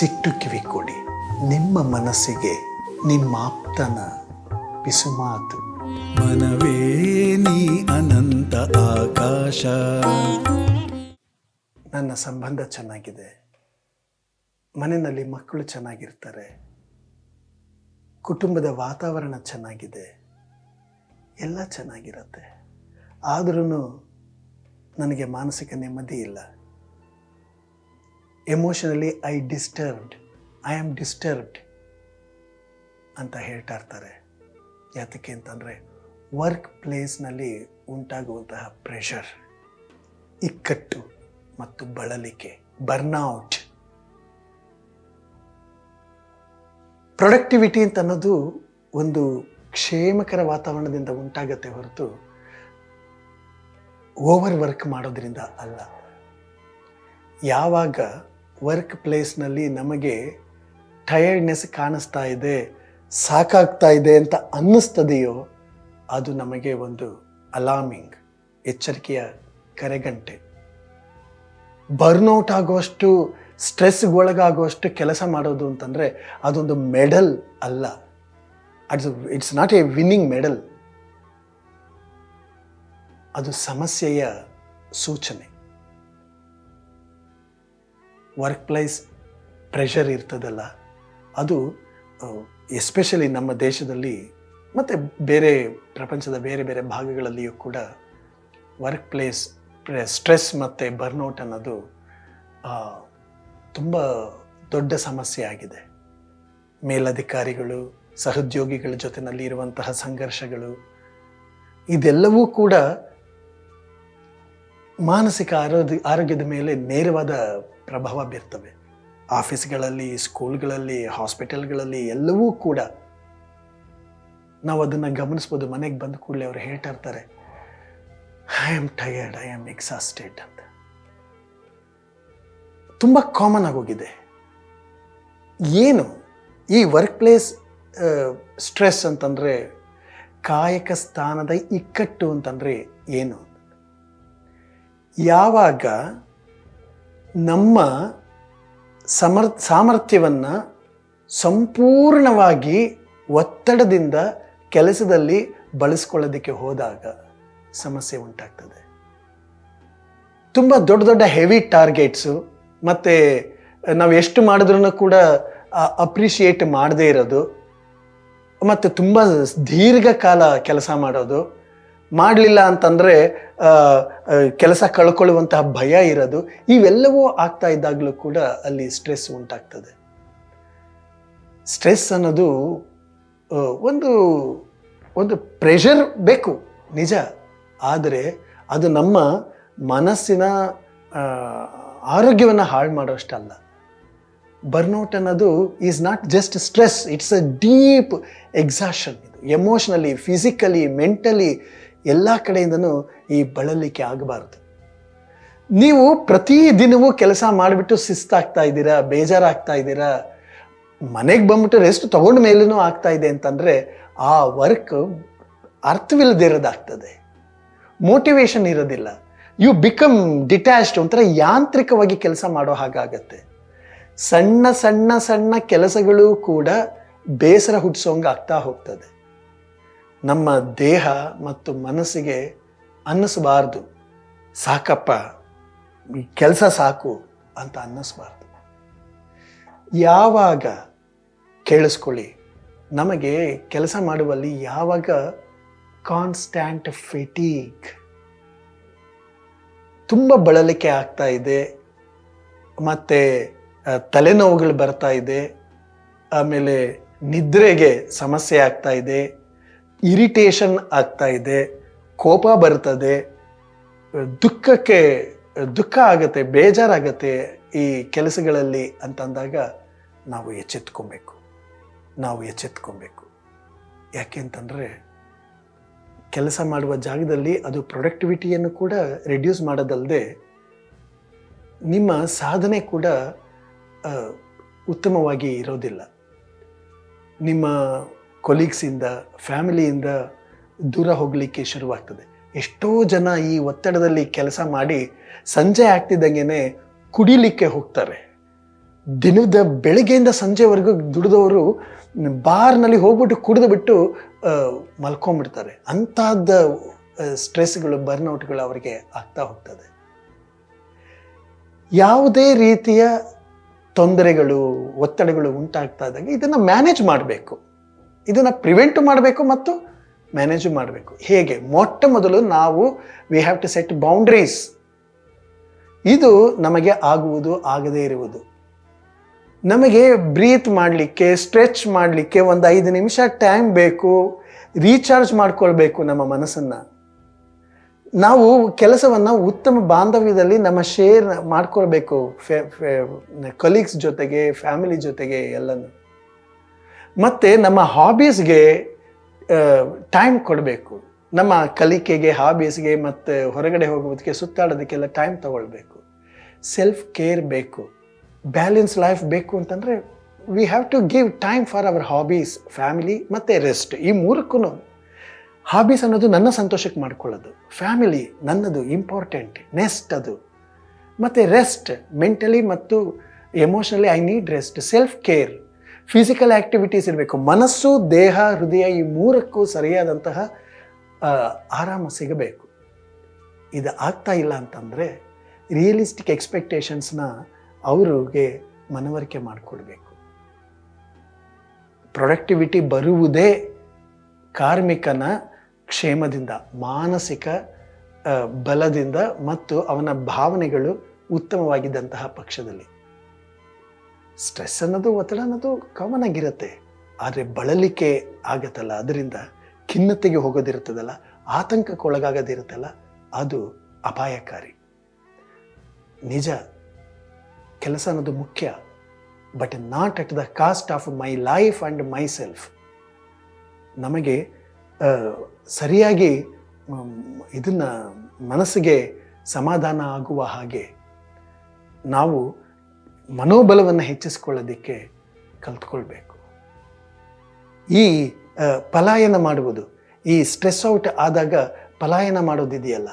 ಮನಸ್ಸಿಟ್ಟು ಕಿವಿ ಕೊಡಿ. ನಿಮ್ಮ ಮನಸ್ಸಿಗೆ ನಿಮ್ಮ ಆಪ್ತನ ಪಿಸುಮಾತು ಮನವೇ ನೀ ಅನಂತ ಆಕಾಶ. ನನ್ನ ಸಂಬಂಧ ಚೆನ್ನಾಗಿದೆ. ಮನೆಯಲ್ಲಿ ಮಕ್ಕಳು ಚೆನ್ನಾಗಿರ್ತಾರೆ. ಕುಟುಂಬದ ವಾತಾವರಣ ಚೆನ್ನಾಗಿದೆ. ಎಲ್ಲ ಚೆನ್ನಾಗಿರುತ್ತೆ. ಆದ್ರೂ ನನಗೆ ಮಾನಸಿಕ ನೆಮ್ಮದಿ ಇಲ್ಲ. Emotionally I disturbed I am disturbed ಅಂತ ಹೇಳ್ತಾ ಇರ್ತಾರೆ. ಯಾತಕ್ಕೆ ಅಂತಂದರೆ ವರ್ಕ್ ಪ್ಲೇಸ್ನಲ್ಲಿ ಉಂಟಾಗುವಂತಹ ಪ್ರೆಷರ್ ಇಕ್ಕಟ್ಟು ಮತ್ತು ಬಳಲಿಕೆ ಬರ್ನೌಟ್ ಪ್ರೊಡಕ್ಟಿವಿಟಿ ಅಂತ ಅನ್ನೋದು ಒಂದು ಕ್ಷೇಮಕರ ವಾತಾವರಣದಿಂದ ಉಂಟಾಗತ್ತೆ ಹೊರತು ಓವರ್ ವರ್ಕ್ ಮಾಡೋದ್ರಿಂದ ಅಲ್ಲ. ಯಾವಾಗ ವರ್ಕ್ ಪ್ಲೇಸ್ನಲ್ಲಿ ನಮಗೆ ಟಯರ್ಡ್ನೆಸ್ ಕಾಣಿಸ್ತಾ ಇದೆ, ಸಾಕಾಗ್ತಾ ಇದೆ ಅಂತ ಅನ್ನಿಸ್ತದೆಯೋ ಅದು ನಮಗೆ ಒಂದು ಅಲಾರ್ಮಿಂಗ್, ಎಚ್ಚರಿಕೆಯ ಕರೆಗಂಟೆ. ಬರ್ನೌಟ್ ಆಗುವಷ್ಟು ಸ್ಟ್ರೆಸ್ಗೆ ಒಳಗಾಗುವಷ್ಟು ಕೆಲಸ ಮಾಡೋದು ಅಂತಂದರೆ ಅದೊಂದು ಮೆಡಲ್ ಅಲ್ಲ. It's it's not a winning medal. ಅದು ಸಮಸ್ಯೆಯ ಸೂಚನೆ. ವರ್ಕ್ ಪ್ಲೇಸ್ ಪ್ರೆಷರ್ ಇರ್ತದಲ್ಲ, ಅದು ಎಸ್ಪೆಷಲಿ ನಮ್ಮ ದೇಶದಲ್ಲಿ, ಮತ್ತು ಬೇರೆ ಪ್ರಪಂಚದ ಬೇರೆ ಬೇರೆ ಭಾಗಗಳಲ್ಲಿಯೂ ಕೂಡ ವರ್ಕ್ ಪ್ಲೇಸ್ ಸ್ಟ್ರೆಸ್ ಮತ್ತು ಬರ್ನೌಟ್ ಅನ್ನೋದು ತುಂಬ ದೊಡ್ಡ ಸಮಸ್ಯೆ ಆಗಿದೆ. ಮೇಲಧಿಕಾರಿಗಳು, ಸಹೋದ್ಯೋಗಿಗಳ ಜೊತೆನಲ್ಲಿ ಇರುವಂತಹ ಸಂಘರ್ಷಗಳು, ಇದೆಲ್ಲವೂ ಕೂಡ ಮಾನಸಿಕ ಆರೋಗ್ಯ ಆರೋಗ್ಯದ ಮೇಲೆ ನೇರವಾದ ಪ್ರಭಾವ ಬೀರ್ತವೆ. ಆಫೀಸ್ಗಳಲ್ಲಿ, ಸ್ಕೂಲ್ಗಳಲ್ಲಿ, ಹಾಸ್ಪಿಟಲ್ಗಳಲ್ಲಿ ಎಲ್ಲವೂ ಕೂಡ ನಾವು ಅದನ್ನು ಗಮನಿಸ್ಬೋದು. ಮನೆಗೆ ಬಂದ ಕೂಡಲೇ ಅವ್ರು ಹೇಳ್ತಾ ಇರ್ತಾರೆ I am tired I am exhausted ಅಂತ. ತುಂಬ ಕಾಮನ್ ಆಗೋಗಿದೆ. ಏನು? ಈ ವರ್ಕ್ ಪ್ಲೇಸ್ ಸ್ಟ್ರೆಸ್ ಅಂತಂದರೆ ಕಾಯಕ ಸ್ಥಾನದ ಇಕ್ಕಟ್ಟು ಅಂತಂದರೆ ಏನು? ಯಾವಾಗ ನಮ್ಮ ಸಮರ್, ಸಾಮರ್ಥ್ಯವನ್ನು ಸಂಪೂರ್ಣವಾಗಿ ಒತ್ತಡದಿಂದ ಕೆಲಸದಲ್ಲಿ ಬಳಸ್ಕೊಳ್ಳೋದಕ್ಕೆ ಹೋದಾಗ ಸಮಸ್ಯೆ ಉಂಟಾಗ್ತದೆ. ತುಂಬ ದೊಡ್ಡ ದೊಡ್ಡ ಹೆವಿ ಟಾರ್ಗೆಟ್ಸು ಮತ್ತು ನಾವು ಎಷ್ಟು ಮಾಡಿದ್ರೂ ಕೂಡ ಅಪ್ರಿಷಿಯೇಟ್ ಮಾಡದೇ ಇರೋದು, ಮತ್ತು ತುಂಬ ದೀರ್ಘಕಾಲ ಕೆಲಸ ಮಾಡೋದು ಮಾಡಲಿಲ್ಲ ಅಂತಂದರೆ ಕೆಲಸ ಕಳ್ಕೊಳ್ಳುವಂತಹ ಭಯ ಇರೋದು, ಇವೆಲ್ಲವೂ ಆಗ್ತಾ ಇದ್ದಾಗಲೂ ಕೂಡ ಅಲ್ಲಿ ಸ್ಟ್ರೆಸ್ ಉಂಟಾಗ್ತದೆ. ಸ್ಟ್ರೆಸ್ ಅನ್ನೋದು ಒಂದು ಒಂದು ಪ್ರೆಷರ್ ಬೇಕು, ನಿಜ. ಆದರೆ ಅದು ನಮ್ಮ ಮನಸ್ಸಿನ ಆರೋಗ್ಯವನ್ನು ಹಾಳು ಮಾಡೋಷ್ಟಲ್ಲ. ಬರ್ನೌಟ್ ಅನ್ನೋದು is not just stress it's a deep exhaustion ಇದು ಎಮೋಷ್ನಲಿ ಫಿಸಿಕಲಿ ಮೆಂಟಲಿ ಎಲ್ಲ ಕಡೆಯಿಂದನೂ ಈ ಬಳಲಿಕೆ ಆಗಬಾರ್ದು. ನೀವು ಪ್ರತಿ ದಿನವೂ ಕೆಲಸ ಮಾಡಿಬಿಟ್ಟು ಶಿಸ್ತಾಗ್ತಾ ಇದ್ದೀರಾ, ಬೇಜಾರಾಗ್ತಾ ಇದ್ದೀರಾ, ಮನೆಗೆ ಬಂದ್ಬಿಟ್ಟು ರೆಸ್ಟ್ ತಗೊಂಡ ಮೇಲೂ ಆಗ್ತಾ ಇದೆ ಅಂತಂದರೆ ಆ ವರ್ಕ್ ಅರ್ಥವಿಲ್ಲದಿರೋದಾಗ್ತದೆ ಮೋಟಿವೇಶನ್ ಇರೋದಿಲ್ಲ. ಯು ಬಿಕಮ್ ಡಿಟ್ಯಾಚ್ಡ್ ಒಂಥರ ಯಾಂತ್ರಿಕವಾಗಿ ಕೆಲಸ ಮಾಡೋ ಹಾಗಾಗತ್ತೆ ಸಣ್ಣ ಸಣ್ಣ ಸಣ್ಣ ಕೆಲಸಗಳು ಕೂಡ ಬೇಸರ ಹುಟ್ಟಿಸೋಂಗೆ ಆಗ್ತಾ ಹೋಗ್ತದೆ. ನಮ್ಮ ದೇಹ ಮತ್ತು ಮನಸ್ಸಿಗೆ ಅನ್ನಿಸಬಾರ್ದು. ಸಾಕಪ್ಪ, ಈ ಕೆಲಸ ಸಾಕು ಅಂತ ಅನ್ನಿಸ್ಬಾರ್ದು. ಯಾವಾಗ ಕೇಳಿಸ್ಕೊಳ್ಳಿ, ನಮಗೆ ಕೆಲಸ ಮಾಡುವಲ್ಲಿ ಯಾವಾಗ ಕಾನ್ಸ್ಟ್ಯಾಂಟ್ ಫಿಟೀಗ್ ತುಂಬ ಬಳಲಿಕೆ ಆಗ್ತಾ ಇದೆ, ಮತ್ತು ತಲೆನೋವುಗಳು ಬರ್ತಾ ಇದೆ, ಆಮೇಲೆ ನಿದ್ರೆಗೆ ಸಮಸ್ಯೆ ಆಗ್ತಾ ಇದೆ ಇರಿಟೇಷನ್ ಆಗ್ತಾ ಇದೆ, ಕೋಪ ಬರ್ತದೆ, ದುಃಖಕ್ಕೆ, ದುಃಖ ಆಗತ್ತೆ, ಬೇಜಾರಾಗತ್ತೆ ಈ ಕೆಲಸಗಳಲ್ಲಿ ಅಂತಂದಾಗ ನಾವು ಎಚ್ಚೆತ್ಕೊಬೇಕು. ನಾವು ಎಚ್ಚೆತ್ಕೊಬೇಕು. ಯಾಕೆಂತಂದರೆ ಕೆಲಸ ಮಾಡುವ ಜಾಗದಲ್ಲಿ ಅದು ಪ್ರೊಡಕ್ಟಿವಿಟಿಯನ್ನು ಕೂಡ ರೆಡ್ಯೂಸ್ ಮಾಡೋದಲ್ಲದೆ ನಿಮ್ಮ ಸಾಧನೆ ಕೂಡ ಉತ್ತಮವಾಗಿ ಇರೋದಿಲ್ಲ. ನಿಮ್ಮ ಕೊಲೀಗ್ಸಿಂದ ಫ್ಯಾಮಿಲಿಯಿಂದ ದೂರ ಹೋಗಲಿಕ್ಕೆ ಶುರುವಾಗ್ತದೆ. ಎಷ್ಟೋ ಜನ ಈ ಒತ್ತಡದಲ್ಲಿ ಕೆಲಸ ಮಾಡಿ ಸಂಜೆ ಆಗ್ತಿದ್ದಂಗೆ ಕುಡಿಲಿಕ್ಕೆ ಹೋಗ್ತಾರೆ. ದಿನದ ಬೆಳಗ್ಗೆಯಿಂದ ಸಂಜೆವರೆಗೂ ದುಡಿದವರು ಬಾರ್ನಲ್ಲಿ ಹೋಗ್ಬಿಟ್ಟು ಕುಡಿದು ಬಿಟ್ಟು ಮಲ್ಕೊಂಡ್ಬಿಡ್ತಾರೆ. ಅಂಥದ್ದು ಸ್ಟ್ರೆಸ್ಗಳು ಬರ್ನೌಟ್ಗಳು ಅವರಿಗೆ ಆಗ್ತಾ ಹೋಗ್ತದೆ. ಯಾವುದೇ ರೀತಿಯ ತೊಂದರೆಗಳು, ಒತ್ತಡಗಳು ಉಂಟಾಗ್ತಾ ಇದ್ದಂಗೆ ಇದನ್ನು ಮ್ಯಾನೇಜ್ ಮಾಡಬೇಕು. ಇದನ್ನು ಪ್ರಿವೆಂಟ್ ಮಾಡಬೇಕು ಮತ್ತು ಮ್ಯಾನೇಜ್ ಮಾಡಬೇಕು. ಹೇಗೆ? ಮೊಟ್ಟ ಮೊದಲು ನಾವು we have to set boundaries ಇದು ನಮಗೆ ಆಗುವುದು, ಆಗದೇ ಇರುವುದು. ನಮಗೆ ಬ್ರೀತ್ ಮಾಡಲಿಕ್ಕೆ ಸ್ಟ್ರೆಚ್ ಮಾಡಲಿಕ್ಕೆ ಒಂದು ಐದು ನಿಮಿಷ ಟೈಮ್ ಬೇಕು. ರೀಚಾರ್ಜ್ ಮಾಡಿಕೊಳ್ಬೇಕು ನಮ್ಮ ಮನಸ್ಸನ್ನು. ನಾವು ಕೆಲಸವನ್ನು ಉತ್ತಮ ಬಾಂಧವ್ಯದಲ್ಲಿ ನಮ್ಮ ಶೇರ್ ಮಾಡ್ಕೊಳ್ಬೇಕು ಕಲೀಗ್ಸ್ ಜೊತೆಗೆ ಫ್ಯಾಮಿಲಿ ಜೊತೆಗೆ ಎಲ್ಲನೂ. ಮತ್ತು ನಮ್ಮ ಹಾಬೀಸ್ಗೆ ಟೈಮ್ ಕೊಡಬೇಕು. ನಮ್ಮ ಕಲಿಕೆಗೆ ಹಾಬೀಸ್ಗೆ ಮತ್ತು ಹೊರಗಡೆ ಹೋಗೋದಕ್ಕೆ, ಸುತ್ತಾಡೋದಕ್ಕೆಲ್ಲ ಟೈಮ್ ತಗೊಳ್ಬೇಕು. ಸೆಲ್ಫ್ ಕೇರ್ ಬೇಕು. ಬ್ಯಾಲೆನ್ಸ್ ಲೈಫ್ ಬೇಕು ಅಂತಂದರೆ we have to give time for our hobbies family ಮತ್ತು ರೆಸ್ಟ್ ಈ ಮೂರಕ್ಕೂ ಹಾಬೀಸ್ ಅನ್ನೋದು ನನ್ನ ಸಂತೋಷಕ್ಕೆ ಮಾಡ್ಕೊಳ್ಳೋದು. ಫ್ಯಾಮಿಲಿ ನನ್ನದು ಇಂಪಾರ್ಟೆಂಟ್ ನೆಸ್ಟ್ ಅದು. ಮತ್ತು ರೆಸ್ಟ್ ಮೆಂಟಲಿ ಮತ್ತು emotionally I need rest self care physical activities ಇರಬೇಕು. ಮನಸ್ಸು, ದೇಹ, ಹೃದಯ ಈ ಮೂರಕ್ಕೂ ಸರಿಯಾದಂತಹ ಆರಾಮ ಸಿಗಬೇಕು. ಇದು ಆಗ್ತಾ ಇಲ್ಲ ಅಂತಂದರೆ ರಿಯಲಿಸ್ಟಿಕ್ ಎಕ್ಸ್ಪೆಕ್ಟೇಷನ್ಸ್ನ ಅವರಿಗೆ ಮನವರಿಕೆ ಮಾಡಿಕೊಡ್ಬೇಕು. ಪ್ರೊಡಕ್ಟಿವಿಟಿ ಬರುವುದೇ ಕಾರ್ಮಿಕನ ಕ್ಷೇಮದಿಂದ, ಮಾನಸಿಕ ಬಲದಿಂದ ಮತ್ತು ಅವನ ಭಾವನೆಗಳು ಉತ್ತಮವಾಗಿದ್ದಂತಹ ಪಕ್ಷದಲ್ಲಿ. ಸ್ಟ್ರೆಸ್ ಅನ್ನೋದು, ಒತ್ತಡ ಅನ್ನೋದು ಕಾಮನ್ ಆಗಿರುತ್ತೆ. ಆದರೆ ಬಳಲಿಕೆ ಆಗತ್ತಲ್ಲ, ಅದರಿಂದ ಖಿನ್ನತೆಗೆ ಹೋಗೋದಿರುತ್ತದಲ್ಲ ಆತಂಕಕ್ಕೆ ಒಳಗಾಗೋದಿರುತ್ತಲ್ಲ ಅದು ಅಪಾಯಕಾರಿ. ನಿಜ, ಕೆಲಸ ಅನ್ನೋದು ಮುಖ್ಯ but not at the cost of my life and my self ನಮಗೆ ಸರಿಯಾಗಿ ಇದನ್ನು ಮನಸ್ಸಿಗೆ ಸಮಾಧಾನ ಆಗುವ ಹಾಗೆ ನಾವು ಮನೋಬಲವನ್ನು ಹೆಚ್ಚಿಸ್ಕೊಳ್ಳೋದಕ್ಕೆ ಕಲ್ತ್ಕೊಳ್ಬೇಕು. ಈ ಪಲಾಯನ ಮಾಡುವುದು, ಈ ಸ್ಟ್ರೆಸ್ ಔಟ್ ಆದಾಗ ಪಲಾಯನ ಮಾಡೋದಿದೆಯಲ್ಲ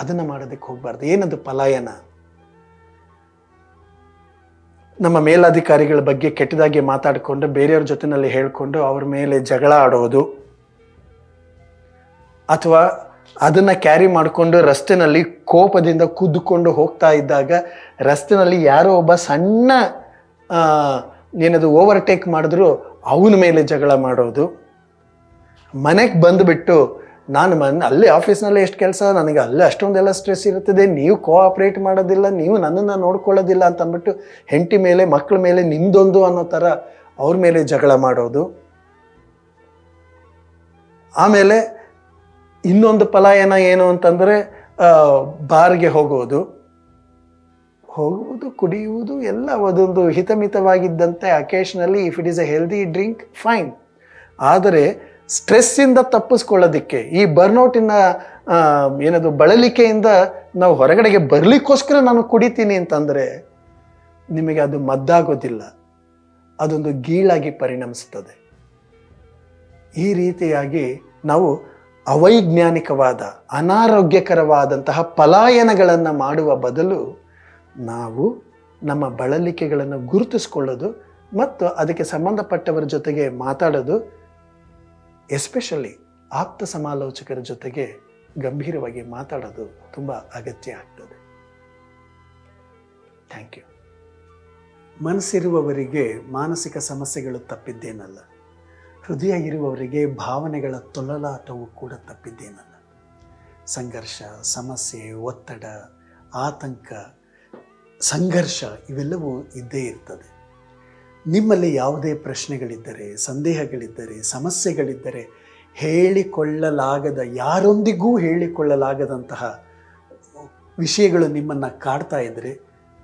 ಅದನ್ನು ಮಾಡೋದಕ್ಕೆ ಹೋಗಬಾರ್ದು. ಏನದು ಪಲಾಯನ? ನಮ್ಮ ಮೇಲಧಿಕಾರಿಗಳ ಬಗ್ಗೆ ಕೆಟ್ಟದಾಗಿ ಮಾತಾಡಿಕೊಂಡು, ಬೇರೆಯವ್ರ ಜೊತೆಯಲ್ಲಿ ಹೇಳಿಕೊಂಡು, ಅವ್ರ ಮೇಲೆ ಜಗಳ ಆಡೋದು, ಅಥವಾ ಅದನ್ನು ಕ್ಯಾರಿ ಮಾಡಿಕೊಂಡು ರಸ್ತೆನಲ್ಲಿ ಕೋಪದಿಂದ ಕುದ್ದುಕೊಂಡು ಹೋಗ್ತಾ ಇದ್ದಾಗ ರಸ್ತೆನಲ್ಲಿ ಯಾರೋ ಒಬ್ಬ ಸಣ್ಣ ಏನದು ಓವರ್ಟೇಕ್ ಮಾಡಿದ್ರು ಅವನ ಮೇಲೆ ಜಗಳ ಮಾಡೋದು. ಮನೆಗೆ ಬಂದುಬಿಟ್ಟು ನಾನು ಮನ್, ಅಲ್ಲೇ ಆಫೀಸ್ನಲ್ಲೇ ಎಷ್ಟು ಕೆಲಸ, ನನಗೆ ಅಲ್ಲೇ ಅಷ್ಟೊಂದೆಲ್ಲ ಸ್ಟ್ರೆಸ್ ಇರುತ್ತದೆ, ನೀವು ಕೋಆಪ್ರೇಟ್ ಮಾಡೋದಿಲ್ಲ, ನೀವು ನನ್ನನ್ನು ನೋಡ್ಕೊಳ್ಳೋದಿಲ್ಲ ಅಂತ ಅಂದ್ಬಿಟ್ಟು ಹೆಂಡತಿ ಮೇಲೆ ಮಕ್ಕಳ ಮೇಲೆ ನಿಮ್ಮದೊಂದು ಅನ್ನೋ ಥರ ಅವ್ರ ಮೇಲೆ ಜಗಳ ಮಾಡೋದು. ಆಮೇಲೆ ಇನ್ನೊಂದು ಪಲಾಯನ ಏನು ಅಂತಂದರೆ ಬಾರ್ಗೆ ಹೋಗುವುದು. ಹೋಗುವುದು, ಕುಡಿಯುವುದು, ಎಲ್ಲ ಅದೊಂದು ಹಿತಮಿತವಾಗಿದ್ದಂತೆ occasionally if it is a healthy drink fine ಆದರೆ ಸ್ಟ್ರೆಸ್ಸಿಂದ ತಪ್ಪಿಸ್ಕೊಳ್ಳೋದಕ್ಕೆ, ಈ ಬರ್ನೌಟಿನ ಏನದು, ಬಳಲಿಕೆಯಿಂದ ನಾವು ಹೊರಗಡೆಗೆ ಬರಲಿಕ್ಕೋಸ್ಕರ ನಾನು ಕುಡಿತೀನಿ ಅಂತಂದರೆ, ನಿಮಗೆ ಅದು ಮದ್ದಾಗೋದಿಲ್ಲ. ಅದೊಂದು ಗೀಳಾಗಿ ಪರಿಣಮಿಸ್ತದೆ. ಈ ರೀತಿಯಾಗಿ ನಾವು ಅವೈಜ್ಞಾನಿಕವಾದ, ಅನಾರೋಗ್ಯಕರವಾದಂತಹ ಪಲಾಯನಗಳನ್ನು ಮಾಡುವ ಬದಲು ನಾವು ನಮ್ಮ ಬಳಲಿಕೆಗಳನ್ನು ಗುರುತಿಸ್ಕೊಳ್ಳೋದು ಮತ್ತು ಅದಕ್ಕೆ ಸಂಬಂಧಪಟ್ಟವರ ಜೊತೆಗೆ ಮಾತಾಡೋದು, ಎಸ್ಪೆಷಲಿ ಆಪ್ತ ಸಮಾಲೋಚಕರ ಜೊತೆಗೆ ಗಂಭೀರವಾಗಿ ಮಾತಾಡೋದು ತುಂಬ ಅಗತ್ಯ ಆಗ್ತದೆ. Thank you. ಮನಸ್ಸಿರುವವರಿಗೆ ಮಾನಸಿಕ ಸಮಸ್ಯೆಗಳು ತಪ್ಪಿದ್ದೇನಲ್ಲ. ಹೃದಯ ಇರುವವರಿಗೆ ಭಾವನೆಗಳ ತೊಳಲಾಟವು ಕೂಡ ತಪ್ಪಿದ್ದೇನಲ್ಲ ಸಂಘರ್ಷ, ಸಮಸ್ಯೆ, ಒತ್ತಡ, ಆತಂಕ, ಸಂಘರ್ಷ ಇವೆಲ್ಲವೂ ಇದ್ದೇ ಇರ್ತದೆ. ನಿಮ್ಮಲ್ಲಿ ಯಾವುದೇ ಪ್ರಶ್ನೆಗಳಿದ್ದರೆ, ಸಂದೇಹಗಳಿದ್ದರೆ, ಸಮಸ್ಯೆಗಳಿದ್ದರೆ ಹೇಳಿಕೊಳ್ಳಲಾಗದ, ಯಾರೊಂದಿಗೂ ಹೇಳಿಕೊಳ್ಳಲಾಗದಂತಹ ವಿಷಯಗಳು ನಿಮ್ಮನ್ನು ಕಾಡ್ತಾ ಇದ್ದರೆ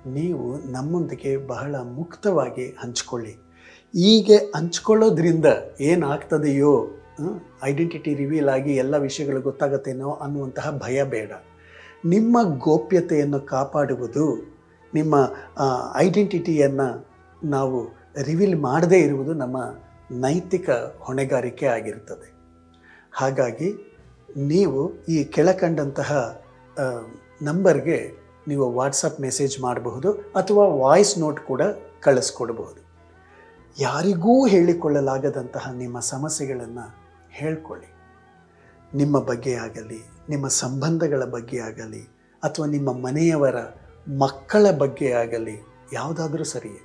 ನೀವು ನಮ್ಮೊಂದಿಗೆ ಬಹಳ ಮುಕ್ತವಾಗಿ ಹಂಚ್ಕೊಳ್ಳಿ. ಹೀಗೆ ಹಂಚ್ಕೊಳ್ಳೋದ್ರಿಂದ ಏನಾಗ್ತದೆಯೋ ಐಡೆಂಟಿಟಿ ರಿವೀಲ್ ಆಗಿ ಎಲ್ಲ ವಿಷಯಗಳು ಗೊತ್ತಾಗತ್ತೇನೋ ಅನ್ನುವಂತಹ ಭಯ ಬೇಡ. ನಿಮ್ಮ ಗೋಪ್ಯತೆಯನ್ನು ಕಾಪಾಡುವುದು, ನಿಮ್ಮ ಐಡೆಂಟಿಟಿಯನ್ನು ನಾವು ರಿವೀಲ್ ಮಾಡದೇ ಇರುವುದು ನಮ್ಮ ನೈತಿಕ ಹೊಣೆಗಾರಿಕೆ ಆಗಿರುತ್ತದೆ ಹಾಗಾಗಿ ನೀವು ಈ ಕೆಳಕಂಡಂತಹ ನಂಬರ್ಗೆ ನೀವು ವಾಟ್ಸಪ್ ಮೆಸೇಜ್ ಮಾಡಬಹುದು ಅಥವಾ ವಾಯ್ಸ್ ನೋಟ್ ಕೂಡ ಕಳಿಸ್ಕೊಡ್ಬೋದು ಯಾರಿಗೂ ಹೇಳಿಕೊಳ್ಳಲಾಗದಂತಹ ನಿಮ್ಮ ಸಮಸ್ಯೆಗಳನ್ನು ಹೇಳ್ಕೊಳ್ಳಿ. ನಿಮ್ಮ ಬಗ್ಗೆ ಆಗಲಿ, ನಿಮ್ಮ ಸಂಬಂಧಗಳ ಬಗ್ಗೆ ಆಗಲಿ, ಅಥವಾ ನಿಮ್ಮ ಮನೆಯವರ ಮಕ್ಕಳ ಬಗ್ಗೆ ಆಗಲಿ, ಯಾವುದಾದ್ರೂ ಸರಿಯೇ.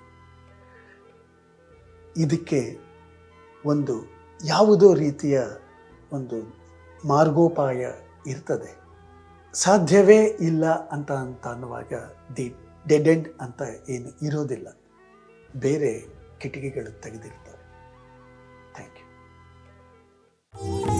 ಇದಕ್ಕೆ ಒಂದು ಯಾವುದೋ ರೀತಿಯ ಒಂದು ಮಾರ್ಗೋಪಾಯ ಇರ್ತದೆ. ಸಾಧ್ಯವೇ ಇಲ್ಲ ಅಂತ ಅಂತ ಅನ್ನುವಾಗ ದಿ ಡೆಡ್ ಎಂಡ್ ಅಂತ ಏನು ಇರೋದಿಲ್ಲ. ಬೇರೆ ಕಿಟಕಿಗಳು ತೆಗೆದಿರ್ತವೆ ಥ್ಯಾಂಕ್ ಯು